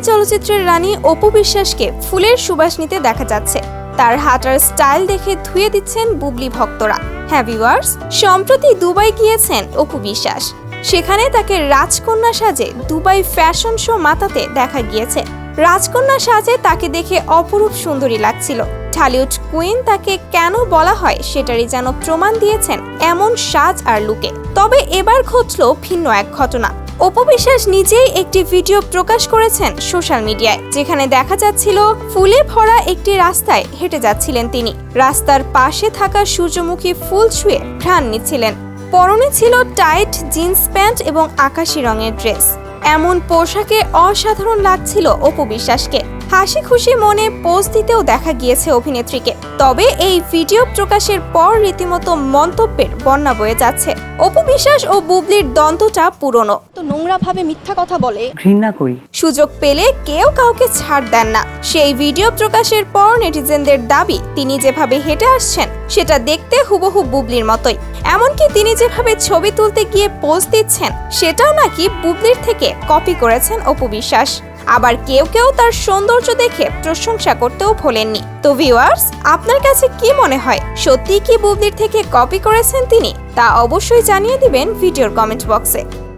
চলচ্চিত্রের রানী অপু বিশ্বাসকে ফুলের সুবাস নিতে দেখা যাচ্ছে। তার হাঁটার স্টাইল দেখে ধুয়ে দিচ্ছেন বুবলি ভক্তরা। হ্যাঁ সম্প্রতি দুবাই গিয়েছেন অপু বিশ্বাস। সেখানে তাকে রাজকন্যা সাজে দুবাই ফ্যাশন শো মাতাতে দেখা গিয়েছে। রাজকন্যা সাজে তাকে দেখে অপরূপ সুন্দরী লাগছিল। ঢালিউড কুইন তাকে কেন বলা হয় সেটারই যেন প্রমাণ দিয়েছেন এমন সাজ আর লুকে। তবে এবার ঘটল ভিন্ন এক ঘটনা। অপবিশ্বাস নিজেই একটি ভিডিও প্রকাশ করেছেন সোশ্যাল মিডিয়ায়, যেখানে দেখা যাচ্ছিল ফুলে ভরা একটি রাস্তায় হেঁটে যাচ্ছিলেন তিনি। রাস্তার পাশে থাকা সূর্যমুখী ফুল ছুঁয়ে ঘ্রাণ নিচ্ছিলেন। পরনে ছিল টাইট জিন্স প্যান্ট এবং আকাশি রঙের ড্রেস। এমন পোশাকে অসাধারণ লাগছিল অপু বিশ্বাসকে। হাসি খুশি মনে পোজ দিতেও দেখা গিয়েছে অভিনেত্রীকে। তবে এই ভিডিও প্রকাশের পর রীতিমতো মন্তব্যের বন্যা বয়ে যাচ্ছে। অপু বিশ্বাস ও বুবলির দ্বন্দ্বটা পুরনো। তো নোংরাভাবে মিথ্যা কথা বলে? ঘৃণা করি। সুযোগ পেলে কেউ কাউকে ছাড় দেন না। সেই ভিডিও প্রকাশের পর নেটিজেনদের দাবি তিনি যেভাবে হেঁটে আসছেন সেটা দেখতে হুবহু বুবলির মতোই। এমনকি তিনি যেভাবে ছবি তুলতে গিয়ে পোজ দিচ্ছেন সেটাও নাকি বুবলির থেকে কপি করেছেন অপু বিশ্বাস। আবার কেউ কেউ তার সৌন্দর্য দেখে প্রশংসা করতেও ভোলেননি। তো ভিউয়ার্স আপনার কাছে কি মনে হয়? সত্যি কি বুবলির থেকে কপি করেছেন তিনি? তা অবশ্যই জানিয়ে দিবেন ভিডিওর কমেন্ট বক্সে